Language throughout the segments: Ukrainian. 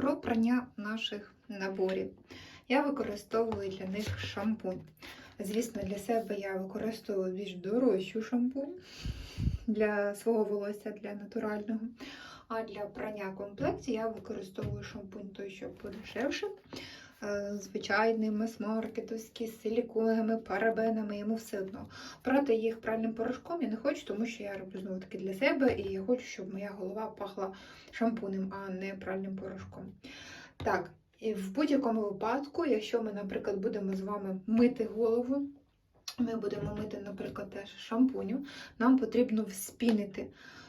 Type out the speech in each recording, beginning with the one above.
Про прання наших наборів. Я використовую для них шампунь. Звісно, для себе я використовую більш дорожчу шампунь для свого волосся, для натурального. А для прання комплекті я використовую шампунь той, що подешевше. Е, Звичайний мас-маркетовський, з силіконами, парабенами, йому все одно. Брати їх пральним порошком я не хочу, тому що я роблю знову таки для себе і я хочу, щоб моя голова пахла шампунем, а не пральним порошком. Так, і в будь-якому випадку, якщо ми, наприклад, будемо з вами мити голову, ми будемо мити, наприклад, теж шампуню, нам потрібно вспінити.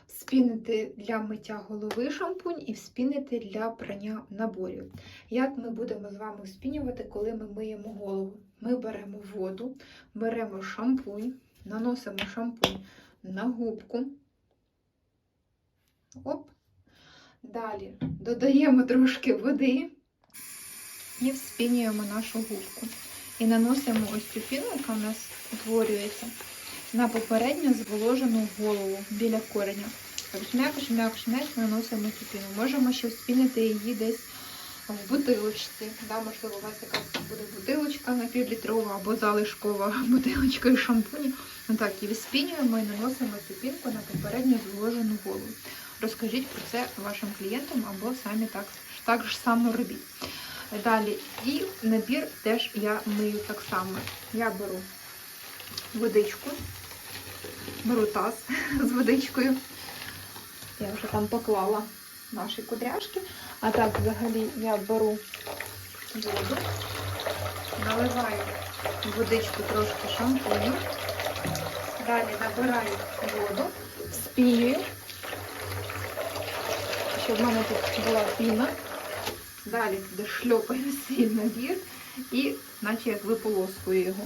Вспінити для миття голови шампунь і вспінити для прання наборів. Як ми будемо з вами вспінювати, коли ми миємо голову? Ми беремо воду, беремо шампунь, наносимо шампунь на губку. Оп. Далі додаємо трошки води і вспінюємо нашу губку. І наносимо ось цю піну, яка у нас утворюється, на попередньо зволожену голову біля кореня. Тобто м'якош, м'якош, м'якош наносимо цю піну. Можемо ще вспінити її десь в бутилочці. Да, можливо, у вас якась буде бутилочка напівлітрова або залишкова бутилочка і шампуні. Отак, і вспінюємо і наносимо цю пінку на попередньо зволожену голову. Розкажіть про це вашим клієнтам або самі так, так ж само робіть. Далі, і набір теж я мию так само. Я беру водичку, беру таз з водичкою. Я вже там поклала наші кудряшки. А так, взагалі, я беру воду, наливаю водичку трошки шампуню. Далі набираю воду, спію, щоб в мене тут була піна. Далі туди шльопаю свій набір і наче як виполоскую його.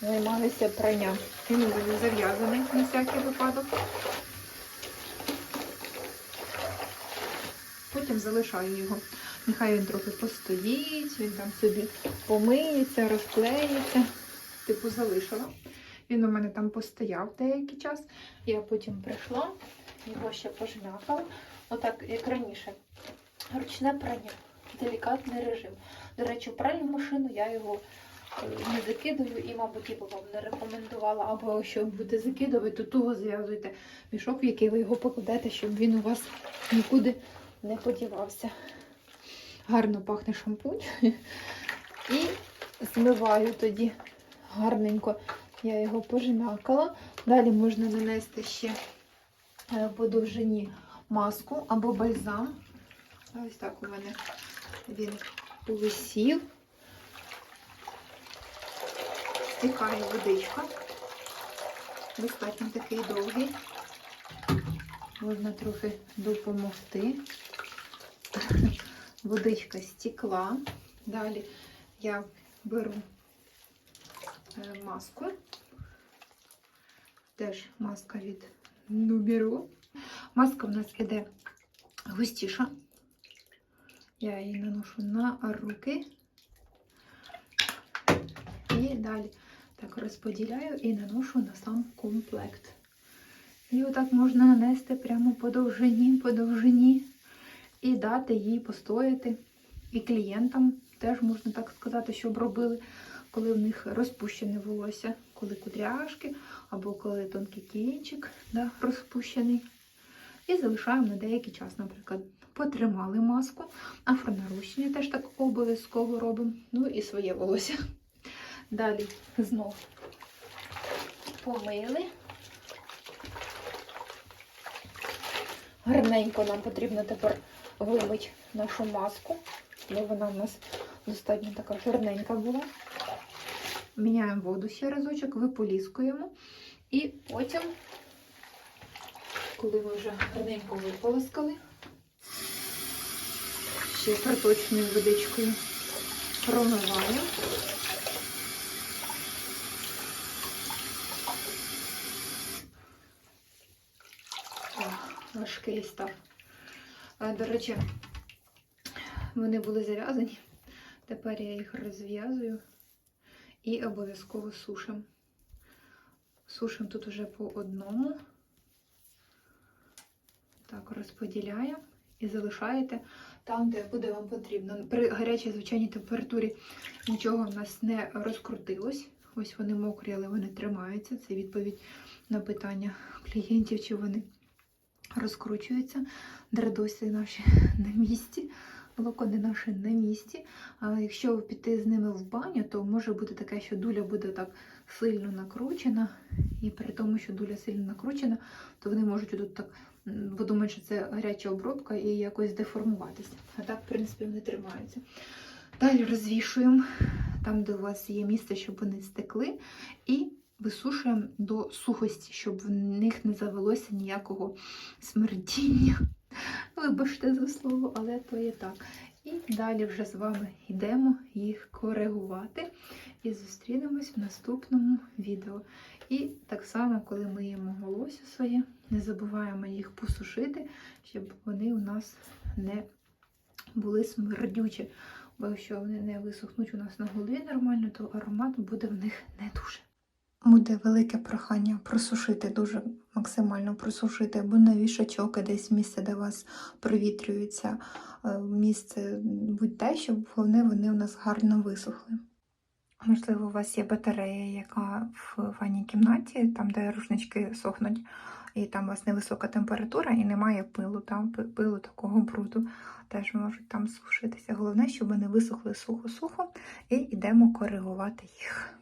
Займаюся пранням. Він мене зав'язаний на всякий випадок. Потім залишаю його. Нехай він трохи постоїть, він там собі помиється, розклеїться. Типу залишила. Він у мене там постояв деякий час. Я потім прийшла, його ще пожмякала. Отак, як раніше. Ручне прання, делікатний режим. До речі, в пральну машину я його е, не закидаю і, мабуть, і б вам не рекомендувала. Або якщо будете закидувати, то туго зв'язуйте мішок, в який ви його покладете, щоб він у вас нікуди не подівався. Гарно пахне шампунь. І змиваю тоді гарненько. Я його пожмякала. Далі можна нанести ще по довжині маску або бальзам. Ось так у мене він висів. Стікає водичка. Достатньо такий довгий. Можна трохи допомогти. Водичка стікла. Далі я беру е, маску. Теж маска від Нубіру. Маска в нас іде густіша. Я її наношу на руки. І далі так розподіляю і наношу на сам комплект. І отак можна нанести прямо по довжині, по довжині і дати їй постояти. І клієнтам теж можна так сказати, щоб робили, коли в них розпущене волосся, коли кудряшки, або коли тонкий кінчик да, розпущений. І залишаємо на деякий час, наприклад, потримали маску, афронаручення теж так обов'язково робимо. Ну і своє волосся. Далі знов помили. Гарненько нам потрібно тепер вимити нашу маску, бо вона в нас достатньо така жирненька була. Міняємо воду ще разочок, виполіскуємо. І потім, коли ми вже гарненько виполоскали, ще проточною водичкою промиваємо. Важкий став. До речі, вони були зав'язані. Тепер я їх розв'язую і обов'язково сушимо. Сушимо тут уже по одному. Так, розподіляємо і залишаєте там, де буде вам потрібно. При гарячій звичайній температурі нічого в нас не розкрутилось. Ось вони мокрі, але вони тримаються. Це відповідь на питання клієнтів, чи вони розкручуються. Дредосі наші на місці, локони наші на місці. А якщо піти з ними в баню, то може бути таке, що дуля буде так сильно накручена, і при тому, що дуля сильно накручена, то вони можуть тут так подумати, що це гаряча обробка і якось деформуватися. А так, в принципі, вони тримаються. Далі розвішуємо там, де у вас є місце, щоб вони стекли, і висушуємо до сухості, щоб в них не завелося ніякого смердіння. Вибачте за слово, але то є так. І далі вже з вами йдемо їх коригувати і зустрінемось в наступному відео. І так само, коли миємо волосся своє, не забуваємо їх посушити, щоб вони у нас не були смердючі. Бо якщо вони не висохнуть у нас на голові нормально, то аромат буде в них не дуже. Буде велике прохання просушити дуже максимально просушити, або на вішачок, десь місце, де вас провітрюється е, місце, будь-те, щоб вони, вони у нас гарно висохли. Можливо, у вас є батарея, яка в ванній кімнаті, там, де рушнички сохнуть, і там у вас невисока температура і немає пилу, там пилу такого бруду. Теж можуть там сушитися. Головне, щоб вони висохли сухо-сухо, і йдемо коригувати їх.